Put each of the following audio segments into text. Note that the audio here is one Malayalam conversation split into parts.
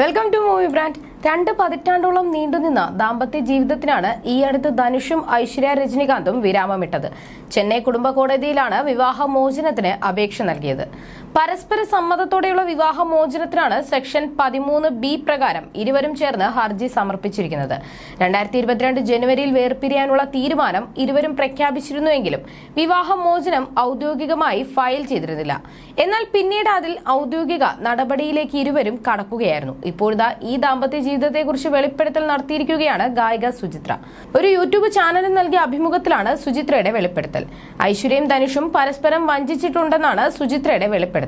വെൽക്കം ടു മൂവി ബ്രാൻഡ് രണ്ട് പതിറ്റാണ്ടോളം നീണ്ടുനിന്ന ദാമ്പത്യ ജീവിതത്തിനാണ് ഈ അടുത്ത് ധനുഷും ഐശ്വര്യ രജനികാന്തും വിരാമമിട്ടത്. ചെന്നൈ കുടുംബ കോടതിയിലാണ് വിവാഹമോചനത്തിന് അപേക്ഷ നൽകിയത്. പരസ്പര സമ്മതത്തോടെയുള്ള വിവാഹ മോചനത്തിനാണ് സെക്ഷൻ പതിമൂന്ന് ബി പ്രകാരം ഇരുവരും ചേർന്ന് ഹർജി സമർപ്പിച്ചിരിക്കുന്നത്. രണ്ടായിരത്തി ഇരുപത്തിരണ്ട് ജനുവരിയിൽ വേർപിരിയാനുള്ള തീരുമാനം ഇരുവരും പ്രഖ്യാപിച്ചിരുന്നുവെങ്കിലും വിവാഹ മോചനം ഔദ്യോഗികമായി ഫയൽ ചെയ്തിരുന്നില്ല. എന്നാൽ പിന്നീട് അതിൽ ഔദ്യോഗിക നടപടിയിലേക്ക് ഇരുവരും കടക്കുകയായിരുന്നു. ഇപ്പോഴത്തെ ഈ ദാമ്പത്യ ജീവിതത്തെക്കുറിച്ച് വെളിപ്പെടുത്തൽ നടത്തിയിരിക്കുകയാണ് ഗായിക സുചിത്ര. ഒരു യൂട്യൂബ് ചാനലിന് നൽകിയ അഭിമുഖത്തിലാണ് സുചിത്രയുടെ വെളിപ്പെടുത്തൽ. ഐശ്വര്യയും ധനുഷും പരസ്പരം വഞ്ചിച്ചിട്ടുണ്ടെന്നാണ് സുചിത്രയുടെ വെളിപ്പെടുത്തൽ.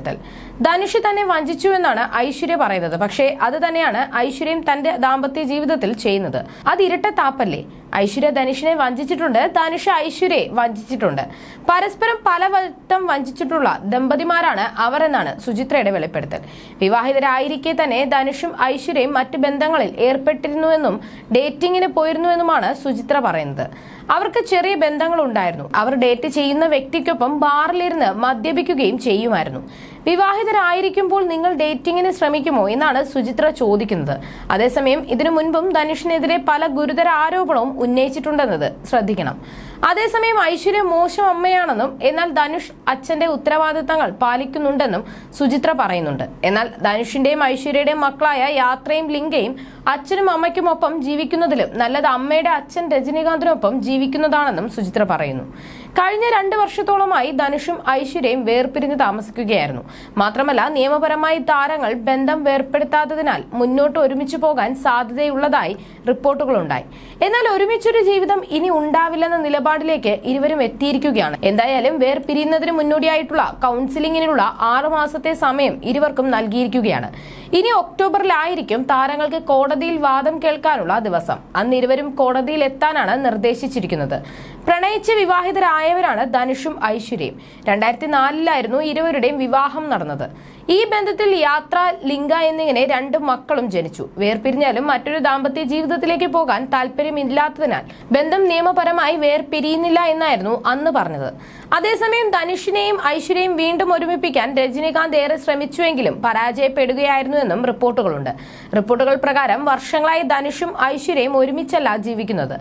ധനുഷ് തന്നെ വഞ്ചിച്ചു എന്നാണ് ഐശ്വര്യ പറയുന്നത്. പക്ഷേ അത് തന്നെയാണ് ഐശ്വര്യം തന്റെ ദാമ്പത്യ ജീവിതത്തിൽ ചെയ്യുന്നത്. അത് ഇരട്ട താപ്പല്ലേ ഐശ്വര്യ ധനുഷിനെ വഞ്ചിച്ചിട്ടുണ്ട്. ധനുഷ് ഐശ്വര്യയെ വഞ്ചിച്ചിട്ടുണ്ട്. പരസ്പരം പലവട്ടം വഞ്ചിച്ചിട്ടുള്ള ദമ്പതിമാരാണ് അവർ എന്നാണ് സുചിത്രയുടെ വെളിപ്പെടുത്തൽ. വിവാഹിതരായിരിക്കെ തന്നെ ധനുഷും ഐശ്വര്യയും മറ്റ് ബന്ധങ്ങളിൽ ഏർപ്പെട്ടിരുന്നുവെന്നും ഡേറ്റിംഗിന് പോയിരുന്നുവെന്നുമാണ് സുചിത്ര പറയുന്നത്. അവർക്ക് ചെറിയ ബന്ധങ്ങൾ ഉണ്ടായിരുന്നു അവർ ഡേറ്റ് ചെയ്യുന്ന വ്യക്തിക്കൊപ്പം ബാറിലിരുന്ന് മദ്യപിക്കുകയും ചെയ്യുമായിരുന്നു. വിവാഹിതരായിരിക്കുമ്പോൾ നിങ്ങൾ ഡേറ്റിംഗിന് ശ്രമിക്കുമോ എന്നാണ് സുചിത്ര ചോദിക്കുന്നത്. അതേസമയം ഇതിനു മുൻപും ധനുഷിനെതിരെ പല ഗുരുതര ആരോപണവും ഉന്നയിച്ചിട്ടുണ്ടെന്നത് ശ്രദ്ധിക്കണം. അതേസമയം ഐശ്വര്യ മോശം അമ്മയാണെന്നും എന്നാൽ ധനുഷ് അച്ഛന്റെ ഉത്തരവാദിത്തങ്ങൾ പാലിക്കുന്നുണ്ടെന്നും സുചിത്ര പറയുന്നുണ്ട്. എന്നാൽ ധനുഷിന്റെയും ഐശ്വര്യയുടെയും മക്കളായ യാത്രയും ലിംഗയും അച്ഛനും അമ്മയ്ക്കുമൊപ്പം ജീവിക്കുന്നതിലും നല്ലത് അമ്മയുടെ അച്ഛൻ രജനീകാന്തിനൊപ്പം ജീവിക്കുന്നതാണെന്നും സുചിത്ര പറയുന്നു. കഴിഞ്ഞ രണ്ട് വർഷത്തോളമായി ധനുഷും ഐശ്വര്യയും വേർപിരിഞ്ഞ് താമസിക്കുകയായിരുന്നു. മാത്രമല്ല നിയമപരമായി താരങ്ങൾ ബന്ധം വേർപ്പെടുത്താത്തതിനാൽ മുന്നോട്ട് ഒരുമിച്ച് പോകാൻ സാധ്യതയുള്ളതായി റിപ്പോർട്ടുകളുണ്ടായി. എന്നാൽ ഒരുമിച്ചൊരു ജീവിതം ഇനി ഉണ്ടാവില്ലെന്ന നിലപാടിലേക്ക് ഇരുവരും എത്തിയിരിക്കുകയാണ്. എന്തായാലും വേർപിരിയുന്നതിന് മുന്നോടിയായിട്ടുള്ള കൗൺസിലിംഗിനുള്ള ആറു മാസത്തെ സമയം ഇരുവർക്കും നൽകിയിരിക്കുകയാണ്. ഇനി ഒക്ടോബറിലായിരിക്കും താരങ്ങൾക്ക് കോടതിയിൽ വാദം കേൾക്കാനുള്ള ദിവസം. അന്ന് ഇരുവരും കോടതിയിൽ എത്താനാണ് നിർദ്ദേശിച്ചിരിക്കുന്നത്. പ്രണയിച്ച് വിവാഹിതരായവരാണ് ധനുഷും ഐശ്വര്യയും. രണ്ടായിരത്തി നാലിലായിരുന്നു ഇരുവരുടെയും വിവാഹം നടന്നത്. ഈ ബന്ധത്തിൽ യാത്ര ലിംഗ എന്നിങ്ങനെ രണ്ട് മക്കളും ജനിച്ചു. വേർപിരിഞ്ഞാലും മറ്റൊരു ദാമ്പത്യ ജീവിതത്തിലേക്ക് പോകാൻ താല്പര്യമില്ലാത്തതിനാൽ ബന്ധം നിയമപരമായി വേർപിരിയുന്നില്ല എന്നായിരുന്നു അന്ന് പറഞ്ഞത്. അതേസമയം ധനുഷിനെയും ഐശ്വര്യയും വീണ്ടും ഒരുമിപ്പിക്കാൻ രജനീകാന്ത് ഏറെ ശ്രമിച്ചുവെങ്കിലും പരാജയപ്പെടുകയായിരുന്നുവെന്നും റിപ്പോർട്ടുകളുണ്ട്. റിപ്പോർട്ടുകൾ പ്രകാരം വർഷങ്ങളായി ധനുഷും ഐശ്വര്യയും ഒരുമിച്ചല്ല ജീവിക്കുന്നത്.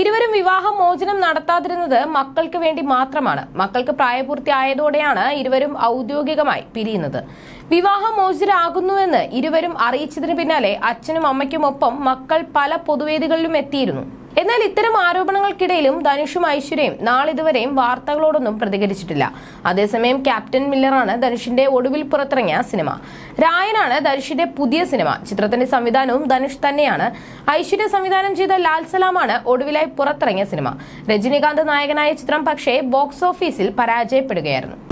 ഇരുവരും വിവാഹമോചനം നടത്താതിരുന്നത് മക്കൾക്ക് വേണ്ടി മാത്രമാണ്. മക്കൾക്ക് പ്രായപൂർത്തിയായതോടെയാണ് ഇരുവരും ഔദ്യോഗികമായി പിരിയുന്നത്. വിവാഹമോചിതരാകുന്നുവെന്ന് ഇരുവരും അറിയിച്ചതിന് പിന്നാലെ അച്ഛനും അമ്മയ്ക്കുമൊപ്പം മക്കൾ പല പൊതുവേദികളിലും എത്തിയിരുന്നു. എന്നാൽ ഇത്തരം ആരോപണങ്ങൾക്കിടയിലും ധനുഷും ഐശ്വര്യയും നാളിതുവരെയും വാർത്തകളോടൊന്നും പ്രതികരിച്ചിട്ടില്ല. അതേസമയം ക്യാപ്റ്റൻ മില്ലറാണ് ധനുഷിന്റെ ഒടുവിൽ പുറത്തിറങ്ങിയ സിനിമ. രായനാണ് ധനുഷിന്റെ പുതിയ സിനിമ. ചിത്രത്തിന്റെ സംവിധാനവും ധനുഷ് തന്നെയാണ്. ഐശ്വര്യ സംവിധാനം ചെയ്ത ലാൽ സലാമാണ് ഒടുവിലായി പുറത്തിറങ്ങിയ സിനിമ. രജനീകാന്ത് നായകനായ ചിത്രം പക്ഷേ ബോക്സ് ഓഫീസിൽ പരാജയപ്പെടുകയായിരുന്നു.